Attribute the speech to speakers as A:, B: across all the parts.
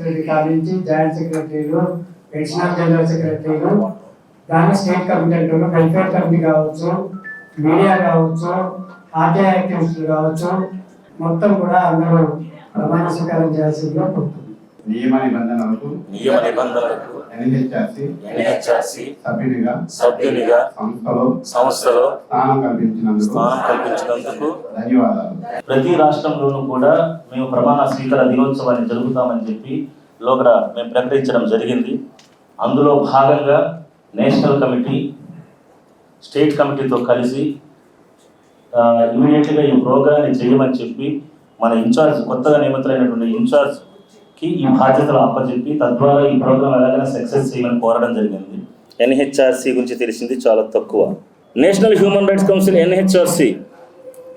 A: Secretary కాడి నుంచి joint సెక్రటరీలు అడిషనల్ జనరల్ సెక్రటరీలు దాని స్టేట్ కమిటీ వెల్ఫేర్ కమిటీ కావచ్చు మీడియా కావచ్చు ఆర్టీ యాక్టివిస్టులు కావచ్చు మొత్తం కూడా అందరూ ప్రమాణ స్వీకారం చేయాల్సిందిగా కోరుతున్నాను
B: నియమ నిబంధనలకు
C: నియమ నిబంధనలకు
B: ఎన్హెచ్ఆర్సి
C: ఎన్హెచ్ఆర్సి
B: సభ్యునిగా
C: సభ్యునిగా
B: సంస్థలో
C: సంస్థలో
B: స్థానం కల్పించినందుకు
C: స్థానం కల్పించినందుకు
B: ధన్యవాదాలు.
D: ప్రతి రాష్ట్రంలోనూ కూడా మేము ప్రమాణ స్వీకార దినోత్సవాన్ని జరుపుతామని చెప్పి లోగడ మేము ప్రకటించడం జరిగింది. అందులో భాగంగా నేషనల్ కమిటీ స్టేట్ కమిటీతో కలిసి ఇమీడియట్గా ఈ ప్రోగ్రాన్ని చేయమని చెప్పి మన ఇన్ఛార్జ్ కొత్తగా నియమితులైనటువంటి కి ఈ బాధ్యతలు అప్పచెప్పి తద్వారా ఈ ప్రోగ్రామ్ ఎలాగైనా సక్సెస్ చేయమని కోరడం జరిగింది. ఎన్హెచ్ఆర్సి గురించి తెలిసింది చాలా తక్కువ. National human rights council NHRC.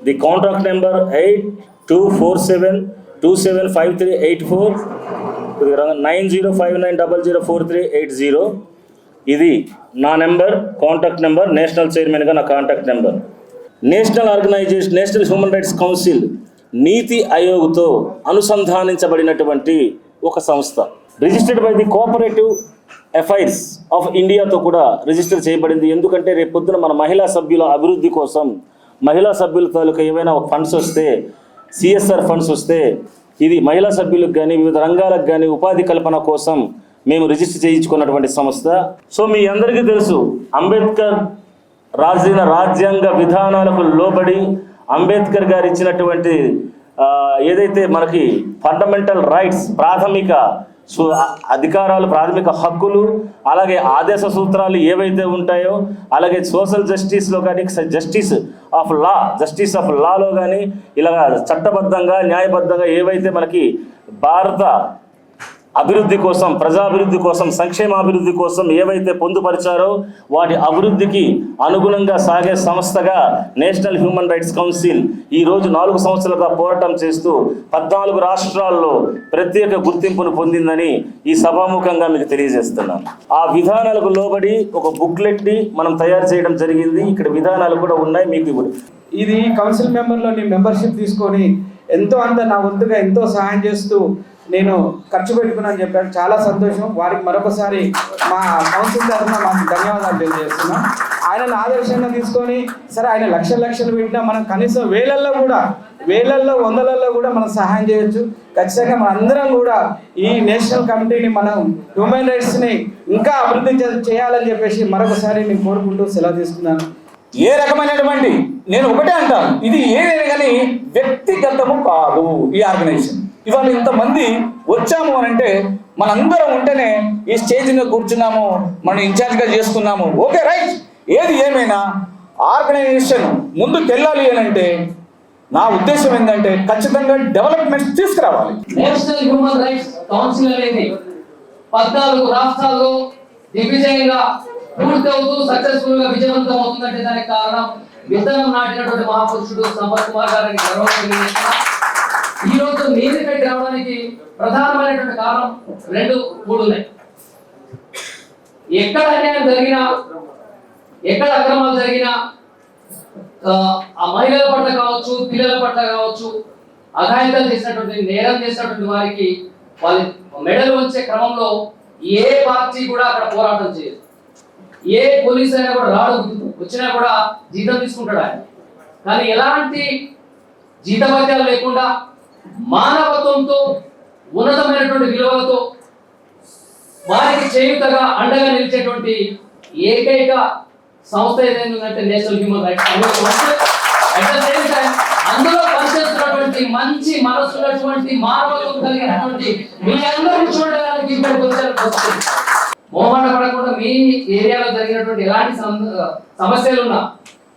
D: The contract number eight two four seven two seven five three eight four nine zero five nine double zero four three eight zero. ఇది నా నెంబర్ కాంటాక్ట్ నెంబర్ నేషనల్ చైర్మన్గా నా contact number. National organisation national human rights council NITI ఆయోగ్తో అనుసంధానించబడినటువంటి ఒక సంస్థ. Registered by the cooperative affairs of ఇండియాతో కూడా register చేయబడింది. ఎందుకంటే రేపు పొద్దున మన మహిళా సభ్యుల అభివృద్ధి కోసం మహిళా సభ్యుల తాలూకా ఏమైనా ఫండ్స్ వస్తే సిఎస్ఆర్ ఫండ్స్ వస్తే ఇది మహిళా సభ్యులకు కానీ వివిధ రంగాలకు కానీ ఉపాధి కల్పన కోసం మేము రిజిస్టర్ చేయించుకున్నటువంటి సంస్థ. సో మీ అందరికీ తెలుసు అంబేద్కర్ రాసిన రాజ్యాంగ విధానాలకు లోబడి అంబేద్కర్ గారు ఇచ్చినటువంటి ఏదైతే మనకి ఫండమెంటల్ రైట్స్ ప్రాథమిక సు అధికారాలు ప్రాథమిక హక్కులు అలాగే ఆదేశ సూత్రాలు ఏవైతే ఉంటాయో అలాగే సోషల్ జస్టిస్లో కానీ justice of law justice of లాలో కానీ ఇలా చట్టబద్ధంగా న్యాయబద్ధంగా ఏవైతే మనకి భారత అభివృద్ధి కోసం ప్రజాభివృద్ధి కోసం సంక్షేమాభివృద్ధి కోసం ఏవైతే పొందుపరిచారో వాటి అభివృద్ధికి అనుగుణంగా సాగే సంస్థగా నేషనల్ హ్యూమన్ రైట్స్ కౌన్సిల్ ఈ రోజు నాలుగు సంవత్సరాలుగా పోరాటం చేస్తూ పద్నాలుగు రాష్ట్రాల్లో ప్రత్యేక గుర్తింపును పొందిందని ఈ సభాముఖంగా మీకు తెలియజేస్తున్నాను ఆ విధానాలకు లోబడి ఒక బుక్లెట్ని మనం తయారు చేయడం జరిగింది. ఇక్కడ విధానాలు కూడా ఉన్నాయి. మీకు
E: ఇది కౌన్సిల్ మెంబర్లో మెంబర్షిప్ తీసుకొని ఎంతో అంత నా వంతుగా ఎంతో సహాయం చేస్తూ నేను ఖర్చు పెట్టుకున్నాను చెప్పాడు చాలా సంతోషం. వారికి మరొకసారి మా కౌన్సిల్ తరఫున మాకు ధన్యవాదాలు తెలియజేస్తున్నాం. ఆయనను ఆదర్శంగా తీసుకొని సరే ఆయన లక్షల లక్షలు పెట్టినా మనం కనీసం వేలల్లో కూడా వేలల్లో వందలల్లో కూడా మనం సహాయం చేయొచ్చు. ఖచ్చితంగా మనందరం కూడా ఈ నేషనల్ కమిటీని మనం హ్యూమన్ రైట్స్ని ఇంకా అభివృద్ధి చేయాలని చెప్పేసి మరొకసారి నేను కోరుకుంటూ సెలవు తీసుకున్నాను.
F: ఏ రకమైనటువంటి నేను ఒకటే అంటాను. ఇది ఏదైనా కానీ వ్యక్తిగతము కాదు ఈ ఆర్గనైజేషన్. ఇవాళ ఇంతమంది వచ్చాము అని అంటే మనందరం ఉంటేనే ఈ స్టేజ్ మీద కూర్చున్నాము మనం ఇన్ఛార్జ్గా చేసుకున్నాము. Okay right. ఏది ఏమైనా ఆర్గనైజేషన్ ముందుకు వెళ్ళాలి అని అంటే నా ఉద్దేశం ఏంటంటే ఖచ్చితంగా డెవలప్మెంట్ తీసుకురావాలి.
G: నేషనల్ హ్యూమన్ రైట్స్ కౌన్సిల్ అనేది పద్నాలుగు రాష్ట్రాల్లో దిగ్విజయంగా పూర్తవుతూ సక్సెస్ఫుల్గా విజయవంతం అవుతుందంటే దానికి కారణం విత్తనం నాటినటువంటి మహాపురుషుడు సంపత్ కుమార్ గారికి గర్వం ఈ రోజు నీతి పెట్టి రావడానికి ప్రధానమైనటువంటి కారణం రెండు మూడు ఉన్నాయి ఎక్కడ అన్యాయం జరిగినా ఎక్కడ అక్రమాలు జరిగినా ఆ, ఆ మహిళల పట్ల కావచ్చు పిల్లల పట్ల కావచ్చు అఘాయితాలు చేసినటువంటి నేరం చేసినటువంటి వారికి వాళ్ళ మెడలు వచ్చే క్రమంలో ఏ పార్టీ కూడా అక్కడ పోరాటం చేయదు. ఏ పోలీస్ అయినా కూడా రాడు వచ్చినా కూడా జీతం తీసుకుంటాడు ఆయన. కానీ ఎలాంటి జీతభత్యాలు లేకుండా మానవత్వంతో ఉన్నతమైనటువంటి విలువలతో వారికి చేయుతగా అండగా నిలిచేటువంటి ఏకైక సంస్థ ఏదైందంటే నేషనల్ హ్యూమన్ రైట్స్. అందులో పనిచేస్తున్నటువంటి మంచి మనసు ఉన్నటువంటి మానవత్వం కలిగినటువంటి మీ అందరూ చూడడానికి ఇక్కడికి వచ్చారు మోహన పడకుండా మీ ఏరియాలో జరిగినటువంటి ఎలాంటి సమస్యలు ఉన్నా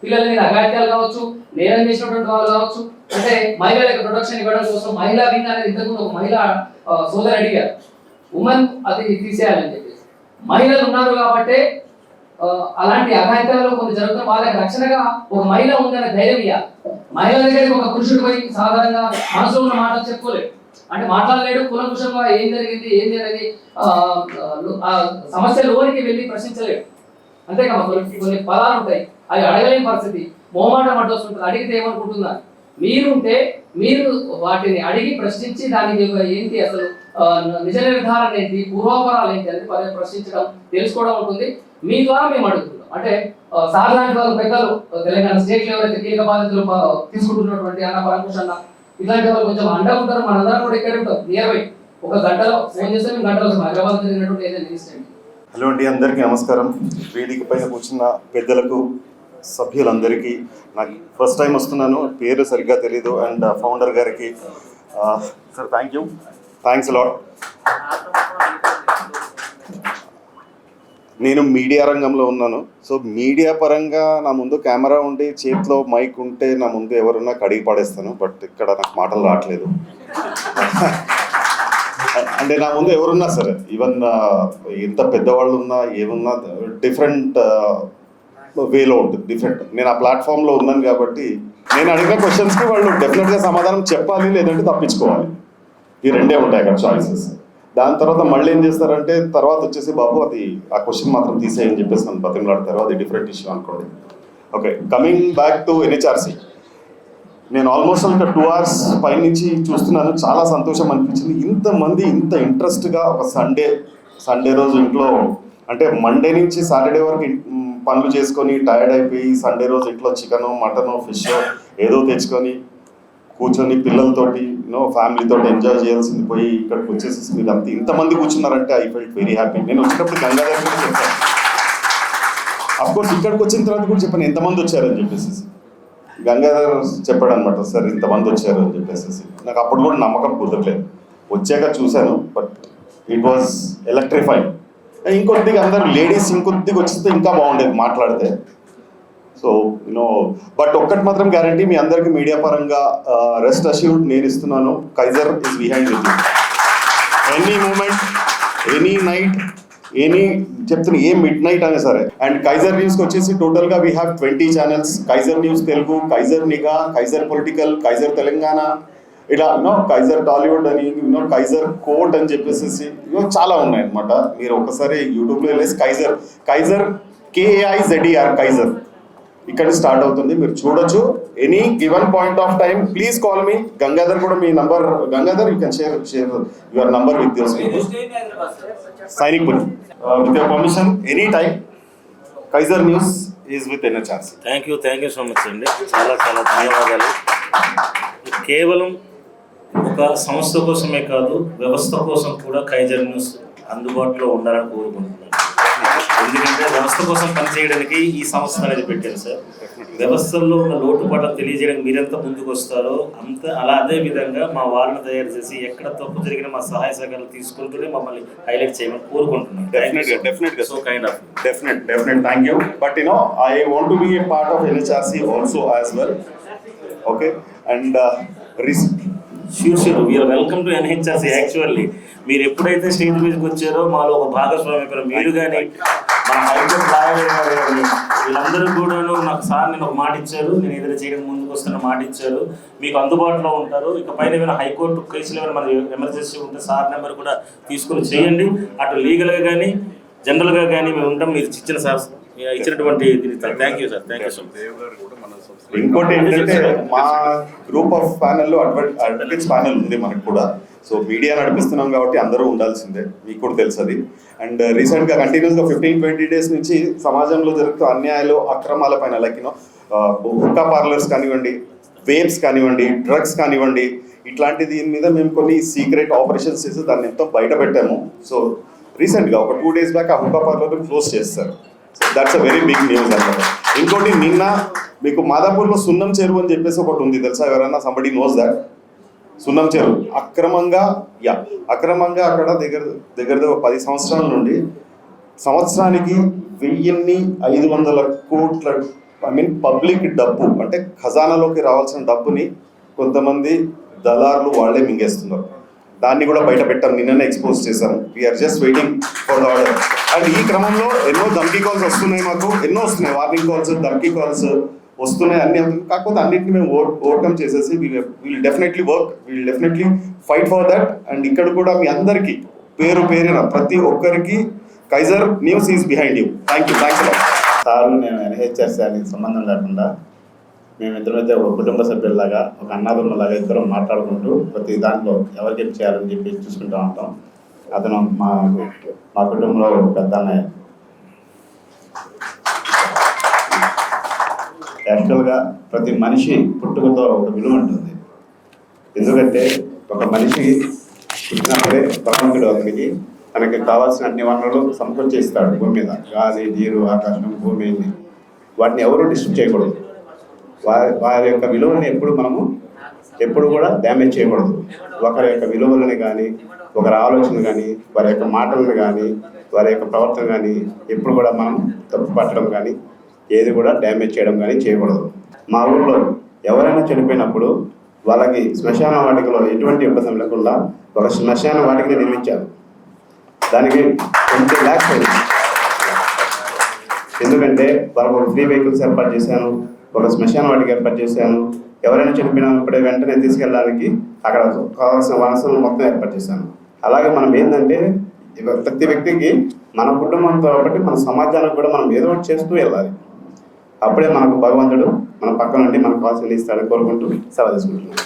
G: పిల్లల మీద అఘాయిత్యాలు కావచ్చు నేరం చేసినటువంటి వాళ్ళు కావచ్చు అంటే మహిళలకు ప్రొటెక్షన్ ఇవ్వడం కోసం మహిళా వింగ్ అనేది ఇంతకుముందు ఒక మహిళ సోదరు అడిగారు. ఉమెన్ అది తీసేయాలని చెప్పేసి. మహిళలు ఉన్నారు కాబట్టి అలాంటి అఘాయిత్యాలు కొన్ని జరుగుతున్న వాళ్ళకి రక్షణగా ఒక మహిళ ఉందనే ధైర్యం ఇవ్వాలి మహిళ దగ్గరికి ఒక పురుషుడు పోయి సాధారణంగా మనసులో ఉన్న మాటలు చెప్పుకోలేదు అంటే మాట్లాడలేడు కులకుశంగా ఏం జరిగింది ఏం జరిగింది సమస్య లోనికి వెళ్ళి ప్రశ్నించలేడు. అంతేకాదు కొన్ని కొన్ని పదాలు ఉంటాయి. అవి అడగలేని పరిస్థితి. మోమాట అడ్డొస్తుంటుంది అడిగితే ఏమనుకుంటుందా? మీరుంటే మీరు వాటిని అడిగి ప్రశ్నించి దానికి ఏంటి అసలు నిజ నిర్ధారణ ఏంటి పూర్వాపరాలు ఏంటి అని పదే ప్రశ్నించడం తెలుసుకోవడం ఉంటుంది. మీ ద్వారా మేము అడుగుతున్నాం. అంటే సాధారణ సార్ లాంటి పెద్దలు తెలంగాణ స్టేట్ లెవెల్ అయితే కీలక బాధ్యతలు తీసుకుంటున్నటువంటి అన్న పరమేశ్వర అన్న ఇలాంటి వాళ్ళు కొంచెం అండ ఉంటారు. మనందరం కూడా ఇక్కడ ఉంటాం. నియర్ బై ఒక గంటలో ఫోన్ చేస్తే మేము గంటలో హైదరాబాద్ జరిగినటువంటి ఏదైనా ఇన్సిడెంట్.
H: హలో అండి అందరికీ నమస్కారం. వేదిక పైన కూర్చున్న పెద్దలకు సభ్యులందరికీ నాకు ఫస్ట్ టైం వస్తున్నాను. పేరు సరిగ్గా తెలీదు. అండ్ ఫౌండర్ గారికి sir thank you thanks lot నేను మీడియా రంగంలో ఉన్నాను. సో మీడియా పరంగా నా ముందు కెమెరా ఉండి చేతిలో మైక్ ఉంటే నా ముందు ఎవరున్నా కడిగి పడేస్తాను. బట్ ఇక్కడ నాకు మాటలు రావట్లేదు. అంటే నా ముందు ఎవరున్నా సరే ఈవెన్ ఎంత పెద్దవాళ్ళు ఉన్నా ఏమున్నా డిఫరెంట్ వేలో ఉంటుంది డిఫరెంట్ నేను ఆ ప్లాట్ఫామ్లో ఉన్నాను కాబట్టి నేను అడిగిన క్వశ్చన్స్కి వాళ్ళు డెఫినెట్గా సమాధానం చెప్పాలి లేదంటే తప్పించుకోవాలి. ఈ రెండే ఉంటాయి అక్కడ చాయిసెస్ దాని తర్వాత మళ్ళీ ఏం చేస్తారంటే తర్వాత వచ్చేసి బాబు అది ఆ క్వశ్చన్ మాత్రం తీసేయని చెప్పేసి నన్ను బతిమలాడతారు అది డిఫరెంట్ ఇష్యూ అనుకోండి. Okay coming back to NHRC నేను ఆల్మోస్ట్ ఒక టూ అవర్స్ పైనుంచి చూస్తున్నాను చాలా సంతోషం అనిపించింది. ఇంతమంది ఇంత ఇంట్రెస్ట్గా ఒక సండే సండే రోజు ఇంట్లో అంటే మండే నుంచి సాటర్డే వరకు పనులు చేసుకొని టైర్డ్ అయిపోయి సండే రోజు ఇంట్లో చికెన్ మటన్ ఫిష్ ఏదో తెచ్చుకొని కూర్చొని పిల్లలతోటి యూనో ఫ్యామిలీతో ఎంజాయ్ చేయాల్సింది పోయి ఇక్కడికి వచ్చేసి మీరు అంత ఇంతమంది కూర్చున్నారంటే ఐ ఫెల్ట్ వెరీ హ్యాపీ నేను వచ్చినప్పుడు గంగాధర్ కూడా చెప్పాను అఫ్కోర్స్ ఇక్కడికి వచ్చిన తర్వాత కూడా చెప్పాను ఎంతమంది వచ్చారని చెప్పేసి. గంగాధర్ చెప్పాడు అనమాట సార్ ఇంతమంది వచ్చారు అని చెప్పేసి. నాకు అప్పుడు కూడా నమ్మకం కుదరలేదు. వచ్చాక చూశాను బట్ ఇట్ వాజ్ ఎలక్ట్రిఫైడ్ ఇంకొద్దిగా అందరు లేడీస్ ఇంకొద్దిగా వచ్చితే ఇంకా బాగుండేది మాట్లాడితే. సో యూనో బట్ ఒక్కటి మాత్రం గ్యారంటీ మీ అందరికి మీడియా పరంగా రెస్ట్ అష్యూర్డ్ నేను ఇస్తున్నాను. Kaiser is behind with any moment any night any చెప్తున్నా ఏ మిడ్ నైట్ అయినా సరే. అండ్ కైజర్ న్యూస్కి వచ్చేసి టోటల్గా we have twenty channels Kaiser news Telugu Kaiser నిఘా కైజర్ పొలిటికల్ కైజర్ తెలంగాణ ఇలా యూనో కైజర్ టాలీవుడ్ అని యూనో కైజర్ కోట్ అని చెప్పేసి యూనో చాలా ఉన్నాయి అనమాట మీరు ఒకసారి యూట్యూబ్లో వెళ్ళేసి Kaiser Kaiser K I Z E R Kaiser. ఇక్కడ స్టార్ట్ అవుతుంది. మీరు చూడొచ్చు. Any given point of time please call me. Gangadhar కూడా మీ number Gangadhar you can share share your number with your Sainik Puri with your permission any time Kaiser news is with NHRC
D: thank you thank you so much అండి. చాలా చాలా ధన్యవాదాలు. కేవలం ఒక సంస్థ కోసమే కాదు వ్యవస్థ కోసం కూడా కైజర్ న్యూస్ అందుబాటులో ఉండాలని కోరుకుంటున్నాను. ఎందుకంటే వ్యవస్థ కోసం పనిచేయడానికి ఈ సంస్థ అనేది పెట్టారు సార్. వ్యవస్థల్లో ఉన్న లోటుపాట్లు తెలియజేయడానికి మీరెంత ముందుకు వస్తారో అంత అలా అదే విధంగా మా వాళ్ళని తయారు చేసి ఎక్కడ తప్పు జరిగిన మా సహాయ సహకారాలు తీసుకుంటూనే మమ్మల్ని హైలైట్ చేయమని కోరుకుంటున్నాను.
H: Definitely, definitely.
D: So kind of.
H: Okay, and uh, res-
D: sure sure we are welcome to NHRC actually మీరు ఎప్పుడైతే స్టేజ్ మీదకి వచ్చారో మాలో ఒక భాగస్వామి మీరు కానీ లాయర్ గారు కానీ వీళ్ళందరూ కూడాను నాకు సార్ నేను ఒక మాట ఇచ్చారు. నేను ఏదైనా చేయడానికి ముందుకు వస్తున్న మాట ఇచ్చారు. మీకు అందుబాటులో ఉంటారు. ఇక పైన ఏమైనా హైకోర్టు కేసులు ఏమైనా మన ఎమర్జెన్సీ ఉంటే సార్ నెంబర్ కూడా తీసుకొని చేయండి. అటు లీగల్గా కానీ జనరల్గా కానీ మేము ఉంటాం మీరు ఇచ్చిన సార్ ఇచ్చినటువంటి thank you sir thank you so much
H: ఇంకోటి ఏంటంటే మా గ్రూప్ ఆఫ్ ప్యానెల్లో అడ్వర్ ప్యానెల్ ఉంది మనకు కూడా. సో మీడియా నడిపిస్తున్నాం కాబట్టి అందరూ ఉండాల్సిందే. మీకు కూడా తెలుసు అది అండ్ రీసెంట్గా కంటిన్యూస్గా ఫిఫ్టీన్ ట్వంటీ డేస్ నుంచి సమాజంలో జరుగుతున్న అన్యాయాలు అక్రమాల పైన లైక్ హుక్కా పార్లర్స్ కానివ్వండి వేబ్స్ కానివ్వండి డ్రగ్స్ కానివ్వండి ఇట్లాంటి దీని మీద మేము కొన్ని సీక్రెట్ ఆపరేషన్స్ చేసి దాన్ని ఎంతో బయట పెట్టాము. సో రీసెంట్గా ఒక టూ డేస్ బ్యాక్ ఆ హుక్కా క్లోజ్ చేస్తారు. That's a very big news అన్నమాట. ఇంకోటి నిన్న మీకు మాదాపూర్లో సున్నం చెరువు అని చెప్పేసి ఒకటి ఉంది. తెలుసా? ఎవరైనా సంబడి నోస్ దాట్ సున్నం చెరువు. అక్రమంగా యా అక్రమంగా అక్కడ దగ్గర దగ్గర దగ్గర పది సంవత్సరాల నుండి సంవత్సరానికి వెయ్యిన్ని ఐదు వందల కోట్ల ఐ మీన్ పబ్లిక్ డబ్బు అంటే ఖజానాలోకి రావాల్సిన డబ్బుని కొంతమంది దళారులు వాళ్ళే మింగేస్తున్నారు. దాన్ని కూడా బయట పెట్టాం నిన్ననే ఎక్స్పోజ్ చేశాం. We are just waiting for the order and ఈ క్రమంలో ఎన్నో ధమ్కీ కాల్స్ వస్తున్నాయి మాకు ఎన్నో వస్తున్నాయి. వార్నింగ్ కాల్స్ ధమ్కీ కాల్స్ వస్తున్నాయి అన్ని కాకపోతే అన్నింటిని మేము ఓవర్ ఓవర్కమ్ చేసేసి we'll definitely work we'll definitely fight for that and ఇక్కడ కూడా మీ అందరికీ పేరు పేరిన ప్రతి ఒక్కరికి Kaiser news is behind you thank you thanks
B: sir నేను ఎన్హెచ్ఆర్సీ అని సంబంధం లేకుండా మేమిద్దరైతే ఒక కుటుంబ సభ్యుల్లాగా ఒక అన్నదమ్ములాగా ఇద్దరం మాట్లాడుకుంటూ ప్రతి దాంట్లో ఎవరికి ఏం చేయాలని చెప్పి చూసుకుంటూ ఉంటాం. అతను మా మా కుటుంబంలో ఒక పెద్ద అన్నయ్య. యాక్చువల్గా ప్రతి మనిషి పుట్టుకతో ఒక విలువ ఉంటుంది. ఎందుకంటే ఒక మనిషి పుట్టినప్పుడే భగవంతుడు అతనికి తనకి కావాల్సిన అన్ని వనరులు సమకూర్చేస్తాడు భూమి మీద. గాలి నీరు ఆకాశం భూమి వాటిని ఎవరు డిస్టర్బ్ చేయకూడదు. వారి వారి యొక్క విలువలను ఎప్పుడు మనము ఎప్పుడు కూడా డ్యామేజ్ చేయకూడదు. ఒకరి యొక్క విలువలను కానీ ఒకరి ఆలోచన కానీ వారి యొక్క మాటలను కానీ వారి యొక్క ప్రవర్తన కానీ ఎప్పుడు కూడా మనం తప్పు పట్టడం కానీ ఏది కూడా డ్యామేజ్ చేయడం కానీ చేయకూడదు. మా ఊళ్ళో ఎవరైనా చనిపోయినప్పుడు వాళ్ళకి శ్మశాన వాటికలో ఎటువంటి ఇబ్బంది లేకుండా ఒక శ్మశాన వాటికని నిర్మించారు. దానికి ట్వంటీ ల్యాక్స్ అయింది. ఎందుకంటే వాళ్ళకు ఒక ఫ్రీ వెహికల్స్ ఏర్పాటు చేశాను. ఒక శ్మశాన వాటికి ఏర్పాటు చేశాను. ఎవరైనా చనిపోయినప్పుడే వెంటనే తీసుకెళ్ళడానికి అక్కడ కావాల్సిన వనసులను మొత్తం ఏర్పాటు చేశాను. అలాగే మనం ఏంటంటే ప్రతి వ్యక్తికి మన కుటుంబంతో ఒకటి మన సమాజానికి కూడా మనం ఏదో ఒకటి చేస్తూ వెళ్ళాలి. అప్పుడే మనకు భగవంతుడు మన పక్క నుండి మనకు కావాల్సిన ఇస్తాడు కోరుకుంటూ సెలవు తీసుకుంటున్నాను.